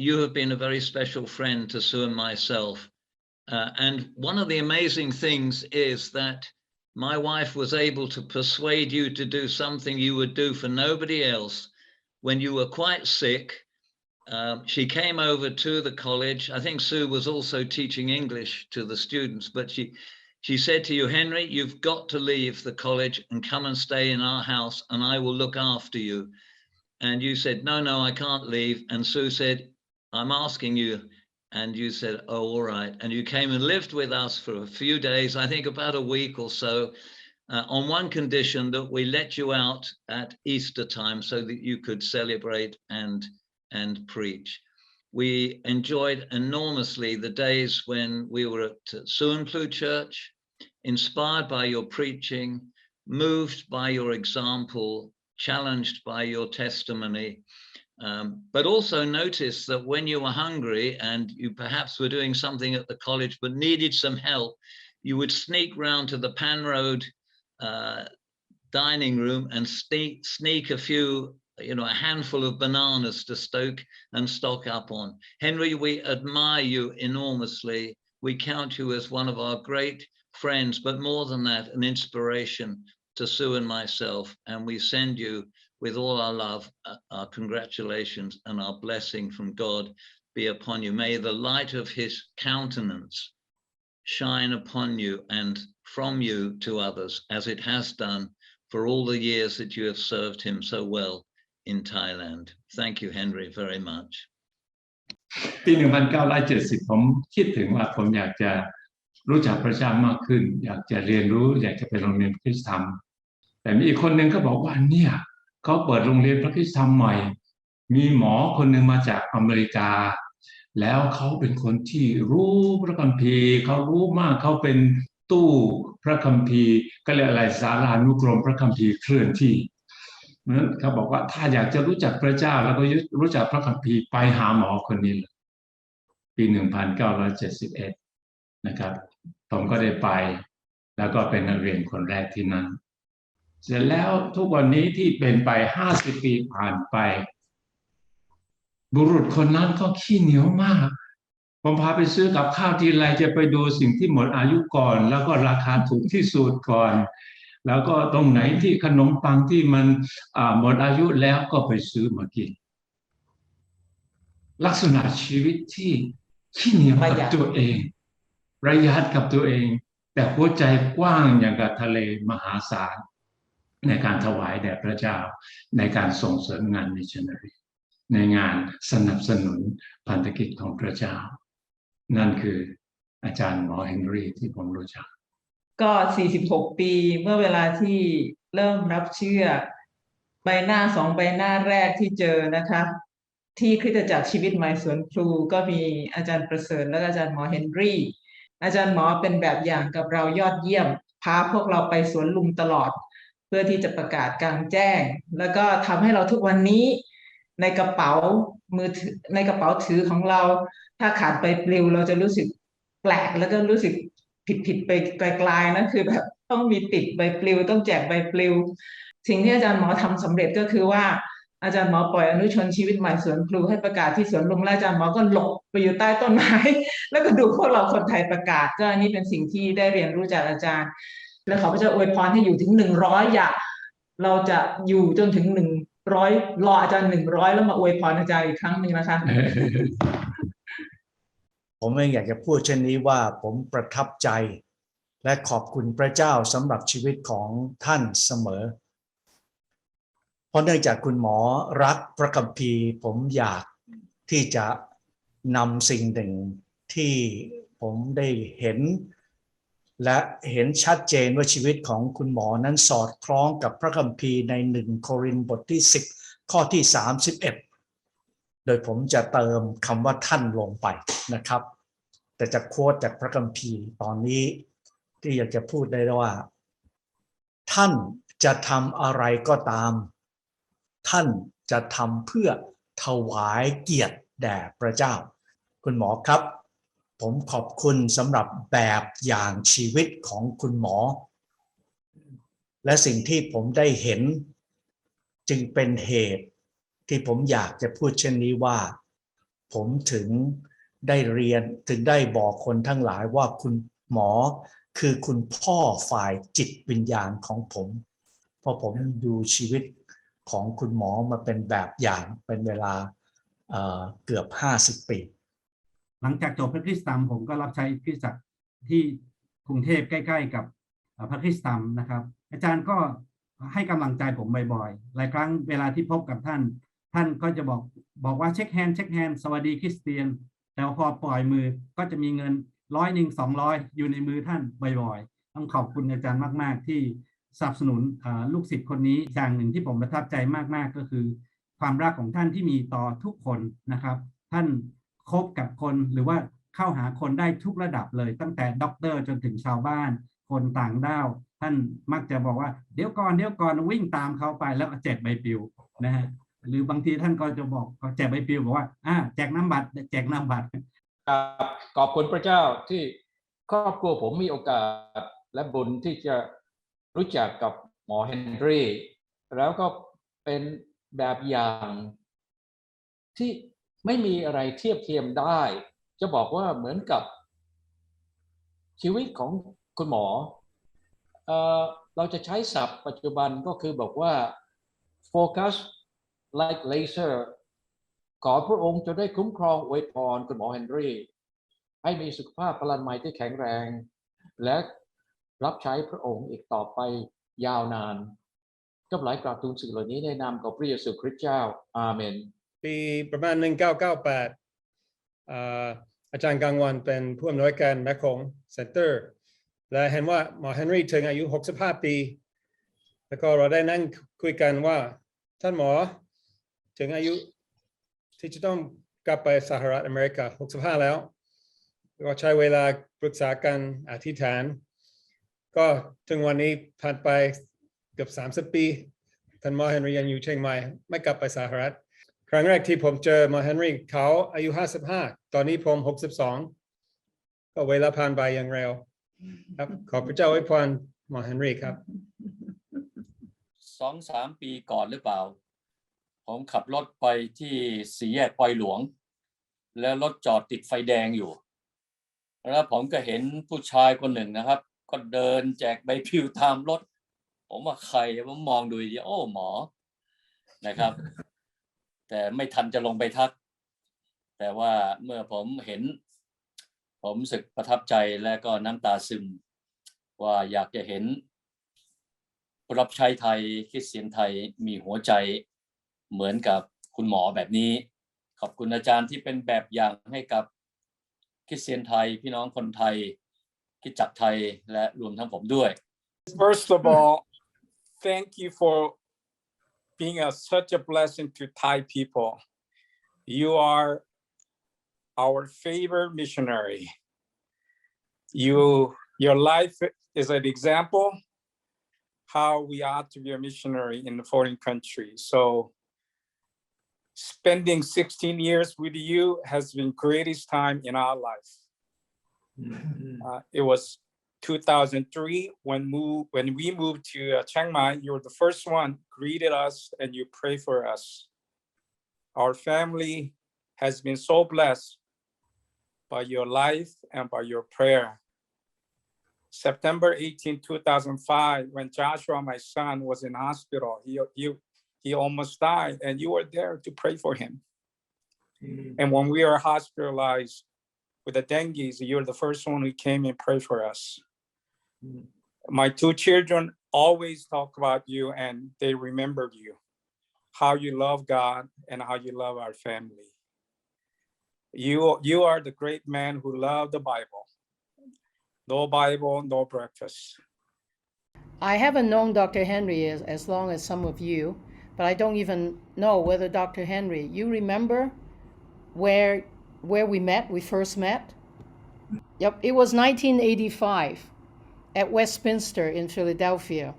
you have been a very special friend to Sue and myself. Uh, and one of the amazing things is that my wife was able to persuade you to do something you would do for nobody else when you were quite sick. Um, she came over to the college. I think Sue was also teaching English to the students, but she she said to you, Henry, you've got to leave the college and come and stay in our house, and I will look after you. And you said, No, no, I can't leave. And Sue said, I'm asking you. And you said, Oh, all right. And you came and lived with us for a few days, I think about a week or so, uh, on one condition that we let you out at Easter time so that you could celebrate and and preach. We enjoyed enormously the days when we were at Suanplu Church, inspired by your preaching, moved by your example, challenged by your testimony, um, but also notice that when you were hungry and you perhaps were doing something at the college but needed some help, you would sneak round to the Pan Road uh, dining room and sneak, sneak a few you know, a handful of bananas to stoke and stock up on. Henry, we admire you enormously. We count you as one of our great friends, but more than that, an inspiration to Sue and myself. And we send you with all our love, uh, our congratulations and our blessing from God be upon you. May the light of his countenance shine upon you and from you to others as it has done for all the years that you have served him so well in Thailand. Thank you, Henry, very much. ปี1970 ผมคิดถึงว่าผมอยากจะรู้จักพระเจ้ามากขึ้น อยากจะเรียนรู้ อยากจะไปโรงเรียนคริสตธรรม แต่มีอีกคนหนึ่งก็บอกว่าเนี่ย เขาเปิดโรงเรียนพระคริสตธรรมใหม่ มีหมอคนหนึ่งมาจากอเมริกา แล้วเขาเป็นคนที่รู้พระคัมภีร์เขารู้มากเขาเป็นตู้พระคัมภีร์ก็เรียอะไรสารานุกรมพระคัมภีร์เคลื่อนที่นั้นเขาบอกว่าถ้าอยากจะรู้จักพระเจ้าแล้วก็รู้จักพระคัมภีร์ไปหาหมอคนนี้เลยปี1971นะครับผมก็ได้ไป แล้วก็เป็นนักเรียนคนแรกที่นั้น เสร็จแล้วทุกวันนี้ที่เป็นไป50ปีผ่านไป บุรุษคนนั้นก็ขี้เหนียวมาก ผมพาไปซื้อกับข้าวทีไรจะไปดูสิ่งที่หมดอายุก่อน แล้วก็ราคาถูกที่สุดก่อน แล้วก็ตรงไหนที่ขนมปังที่มันหมดอายุแล้วก็ไปซื้อมากิน ลักษณะชีวิตที่ขี้เหนียวกับตัวเองประหยัดกับตัวเอง แต่หัวใจกว้างอย่างกับทะเลมหาศาล ในการถวายแด่พระเจ้าในการส่งเสริมงานมิชชันนารีในงานสนับสนุนพันธกิจของพระเจ้า นั่นคืออาจารย์หมอเฮนรี่ที่ผมรู้จัก ก็ 46 ปีเมื่อเวลาที่เริ่มรับเชื่อ ใบหน้าสองใบหน้าแรกที่เจอนะคะ ที่คริสตจักรชีวิตใหม่สวนครูก็มีอาจารย์ประเสริฐและอาจารย์หมอเฮนรี่อาจารย์หมอเป็นแบบอย่างกับเรายอดเยี่ยมพาพวกเราไปสวนลุมตลอด เพื่อที่จะประกาศกลางแจ้ง แล้วก็ทำให้เราทุกวันนี้ในกระเป๋ามือถือในกระเป๋าถือของเรา ถ้าขาดไปปลิวเราจะรู้สึกแปลกแล้วก็รู้สึกผิดผิดไปไกลๆนะคือแบบต้องมีติดใบปลิว ต้องแจกใบปลิว สิ่งที่อาจารย์หมอทำสำเร็จก็คือว่าอาจารย์หมอปล่อยอนุชนชีวิตใหม่สวนครูให้ประกาศที่สวนลุมแล้วอาจารย์หมอก็หลบไปอยู่ใต้ต้นไม้ แล้วก็ดูพวกเราคนไทยประกาศ ก็อันนี้เป็นสิ่งที่ได้เรียนรู้จากอาจารย์ แล้วขอพระเจ้าอวยพรให้อยู่ถึงหนึ่งร้อยอย่าเราจะอยู่จนถึงหนึ่งร้อยรออาจารย์หนึ่งร้อยแล้วมาอวยพรอาจารย์อีกครั้งหนึ่งนะคะ ผมเองอยากจะพูดเช่นนี้ว่าผมประทับใจ และขอบคุณพระเจ้าสำหรับชีวิตของท่านเสมอ เพราะเนื่องจากคุณหมอรักพระคัมภีร์ ผมอยากที่จะนำสิ่งหนึ่งที่ผมได้เห็น และเห็นชัดเจนว่าชีวิตของคุณหมอนั้นสอดคล้องกับพระคัมภีร์ในหนึ่งโครินบทที่ 10 ข้อที่ 31 โดยผมจะเติมคำว่าท่านลงไปนะครับ แต่จะโค้ดจากพระคัมภีร์ตอนนี้ที่อยากจะพูดได้ว่า ท่านจะทำอะไรก็ตาม ท่านจะทำเพื่อถวายเกียรติแด่พระเจ้า คุณหมอครับ ผมขอบคุณสำหรับแบบอย่างชีวิตของคุณหมอ และสิ่งที่ผมได้เห็น จึงเป็นเหตุที่ผมอยากจะพูดเช่นนี้ว่า ผมถึงได้เรียนถึงได้บอกคนทั้งหลายว่าคุณหมอคือคุณพ่อฝ่ายจิตวิญญาณของผม เพราะผมดูชีวิตของคุณหมอมาเป็นแบบอย่างเป็นเวลาเอ่อเกือบ 50 ปี หลังจากจบพระคริสตธรรมผมก็รับใช้คริสตจักรที่กรุงเทพใกล้ ๆ กับพระคริสตธรรมนะครับ อาจารย์ก็ให้กำลังใจผมบ่อยๆ หลายครั้งเวลาที่พบกับท่าน ท่านก็จะบอกบอกว่าเช็คแฮนด์เช็คแฮนด์สวัสดีคริสเตียน แต่พอปล่อยมือก็จะมีเงินร้อยหนึ่งสองร้อยอยู่ในมือท่านบ่อยๆ ต้องขอบคุณอาจารย์มาก ๆ ที่สนับสนุนลูกศิษย์คนนี้อย่างหนึ่งที่ผมประทับใจมากๆก็คือ ความรักของท่านที่มีต่อทุกคนนะครับ ท่าน คบกับคนหรือว่าเข้าหาคนได้ทุกระดับเลย ตั้งแต่ด็อกเตอร์จนถึงชาวบ้าน คนต่างด้าว ท่านมักจะบอกว่าเดี๋ยวก่อนเดี๋ยวก่อนวิ่งตามเขาไปแล้วก็แจกใบปลิวนะฮะหรือบางทีท่านก็จะบอกแจกใบปลิวบอกว่าอ่าแจกน้ำบัตรแจกน้ำบัตรครับขอบคุณพระเจ้าที่ครอบครัวผมมีโอกาสและบุญที่จะรู้จักกับหมอเฮนรี่ แล้วก็เป็นแบบอย่างที่ ไม่มีอะไรเทียบเทียมได้ จะบอกว่าเหมือนกับชีวิตของคุณหมอเออเราจะใช้ศัพท์ปัจจุบันก็คือบอกว่า focus like laser ขอพระองค์จะได้คุ้มครองอวยพรคุณหมอเฮนรี่ ให้มีสุขภาพพลันไม้ที่แข็งแรง และรับใช้พระองค์อีกต่อไปยาวนาน ก็หลายกราบทูลสิ่งเหล่านี้ในนามของพระเยซูคริสต์เจ้า อาเมน ปีประมาณ 1998 อาจารย์กลางวันเป็นผู้อำนวยการแมคคงเซ็นเตอร์และเห็นว่าหมอเฮนรี่ถึงอายุ 65 ปี แล้วก็เราได้นั่งคุยกันว่า ท่านหมอถึงอายุที่จะต้องกลับไปสหรัฐอเมริกา 65 แล้ว ก็ใช้เวลาปรึกษากันอธิษฐาน ก็ถึงวันนี้ผ่านไปเกือบ 30 ปี ท่านหมอเฮนรี่ยังอยู่เชียงใหม่ไม่กลับไปสหรัฐ ครั้งแรกที่ผมเจอหมอเฮนรี่เขาอายุ55ตอนนี้ผม62ก็เวลาผ่านไปอย่างเร็วครับ ขอพระเจ้าไว้พรหมอเฮนรี่ครับสองสามปีก่อนหรือเปล่า ผมขับรถไปที่สี่แยกปอยหลวง แล้วรถจอดติดไฟแดงอยู่ แล้วผมก็เห็นผู้ชายคนหนึ่งนะครับ ก็เดินแจกใบพิวตามรถ ผมว่าใครผมมองดูดีโอ้หมอนะครับ แต่ไม่ทันจะลงไปทัก แต่ว่าเมื่อผมเห็น ผมรู้สึกประทับใจและก็น้ำตาซึม ว่าอยากจะเห็นรับใช้ไทยคริสเตียนไทยมีหัวใจเหมือนกับคุณหมอแบบนี้ ขอบคุณอาจารย์ที่เป็นแบบอย่างให้กับคริสเตียนไทยพี่น้องคนไทยคิดจักไทยและรวมทั้งผมด้วย First of all, thank you for being a, such a blessing to Thai people. You are our favorite missionary. You, your life is an example how we are to be a missionary in a foreign country. So spending 16 years with you has been greatest time in our life. Uh, it was 2003 when move when we moved to uh, Chiang Mai. You were the first one greeted us and you pray for us. Our family has been so blessed by your life and by your prayer. September 18, 2005, when Joshua, my son, was in hospital, he, he, he almost died, and you were there to pray for him. And when we were hospitalized with the dengue, you're the first one who came and prayed for us. My two children always talk about you and they remember you, how you love God and how you love our family. You, you are the great man who loved the Bible. No Bible, no breakfast. I haven't known Dr. Henry as, as long as some of you, but I don't even know whether Dr. Henry, you remember where where we met, we first met? Yep, it was 1985 at Westminster in Philadelphia.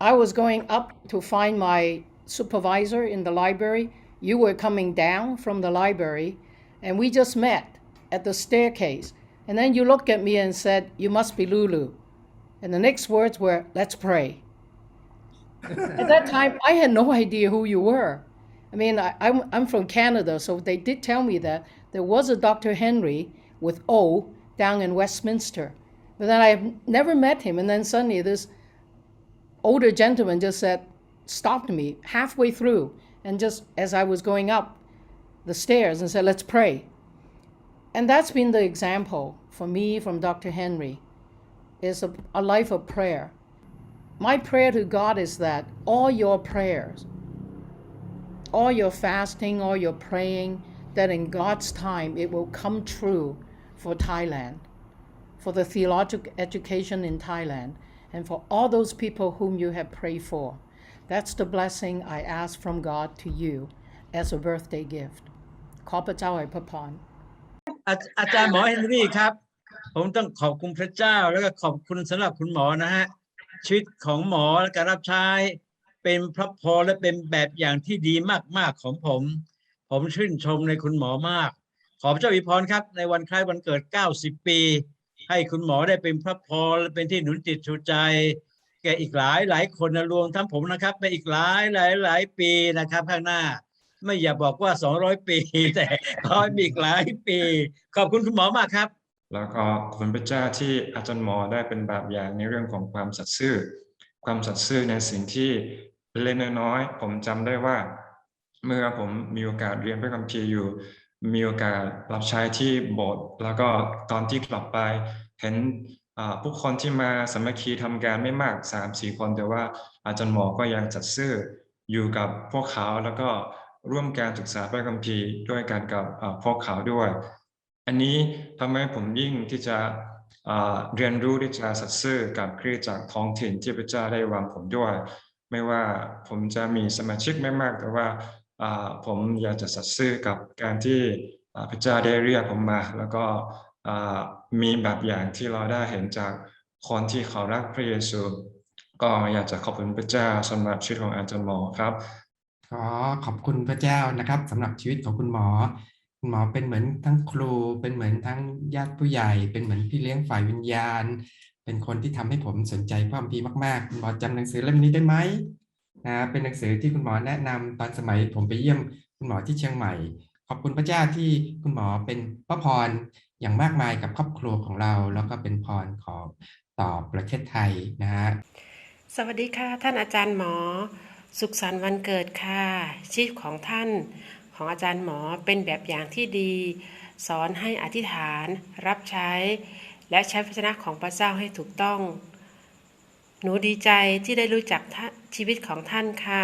I was going up to find my supervisor in the library. You were coming down from the library, and we just met at the staircase. And then you looked at me and said, You must be Lulu. And the next words were, Let's pray. At that time, I had no idea who you were. I mean, I, I'm, I'm from Canada, so they did tell me that, there was a Dr. Henry with O down in Westminster. But then I never met him. And then suddenly this older gentleman just said, stopped me halfway through and just as I was going up the stairs and said, let's pray. And that's been the example for me from Dr. Henry is a, a life of prayer. My prayer to God is that all your prayers, all your fasting, all your praying, that in God's time it will come true for Thailand, for the theological education in Thailand, and for all those people whom you have prayed for. That's the blessing I ask from God to you as a birthday gift. ขอพระเจ้าให้พระพรอาจารย์หมอเฮนรี่ครับ ผมต้องขอบคุณพระเจ้า แล้วก็ขอบคุณสำหรับคุณหมอนะฮะ ชีวิตของหมอและการรับใช้เป็นพระพรและเป็นแบบอย่างที่ดีมากๆของผม ผมชื่นชมในคุณหมอมาก ขอพระเจ้าอวยพรครับ ในวันคล้ายวันเกิด 90 ปี ให้คุณหมอได้เป็นพระพรและเป็นที่หนุนจิตชูใจ แก่อีกหลายหลายคนนะรวมทั้งผมนะครับไปอีกหลายหลายหลายปีนะครับ ข้างหน้า ไม่อย่าบอกว่า 200 ปี แต่ขอให้มีอีกหลายปี ขอบคุณคุณหมอมากครับ แล้วก็ขอบคุณพระเจ้าที่อาจารย์หมอได้เป็นแบบอย่างในเรื่องของความสัตย์ซื่อ ความสัตย์ซื่อในสิ่งที่เล็กน้อยผมจำได้ว่า เมื่อผมมีโอกาสเรียนพระคัมภีร์อยู่ มีโอกาสรับใช้ที่โบสถ์แล้วก็ตอนที่กลับไปเห็นผู้คนที่มาสมัคคีทำงานไม่มากสามสี่คน แต่ว่าอาจารย์หมอก็ยังจัดซื่ออยู่กับพวกเขาแล้วก็ร่วมการศึกษาพระคัมภีร์ด้วยกันกับพวกเขาด้วย อันนี้ทำให้ผมยิ่งที่จะเรียนรู้ที่จะสัตย์ซื่อกับคริสจักท้องถิ่นที่พระเจ้าได้วางผมด้วย ไม่ว่าผมจะมีสมาชิกไม่มากแต่ว่า ผมอยากจะสัตย์ซื่อกับการที่พระเจ้าได้เรียกผมมา แล้วก็มีแบบอย่างที่เราได้เห็นจากคนที่เขารักพระเยซู ก็อยากจะขอบคุณพระเจ้าสำหรับชีวิตของอาจารย์หมอครับขอขอบคุณพระเจ้านะครับสำหรับชีวิตของคุณหมอ คุณหมอเป็นเหมือนทั้งครู เป็นเหมือนทั้งญาติผู้ใหญ่ เป็นเหมือนพี่เลี้ยงฝ่ายวิญญาณ เป็นคนที่ทำให้ผมสนใจพระคัมภีร์มากๆคุณหมอจำหนังสือเล่มนี้ได้ไหม นะเป็นหนังสือที่คุณหมอแนะนำตอนสมัย ผมไปเยี่ยมคุณหมอที่เชียงใหม่ ขอบคุณพระเจ้าที่คุณหมอเป็นพระพรอย่างมากมายกับครอบครัวของเรา แล้วก็เป็นพรของต่อประเทศไทยนะฮะสวัสดีค่ะ ท่านอาจารย์หมอ สุขสันต์วันเกิดค่ะชีพของท่านของอาจารย์หมอเป็นแบบอย่างที่ดี สอนให้อธิษฐาน รับใช้ และใช้พระชนะของพระเจ้าให้ถูกต้อง หนูดีใจที่ได้รู้จักชีวิตของท่านค่ะ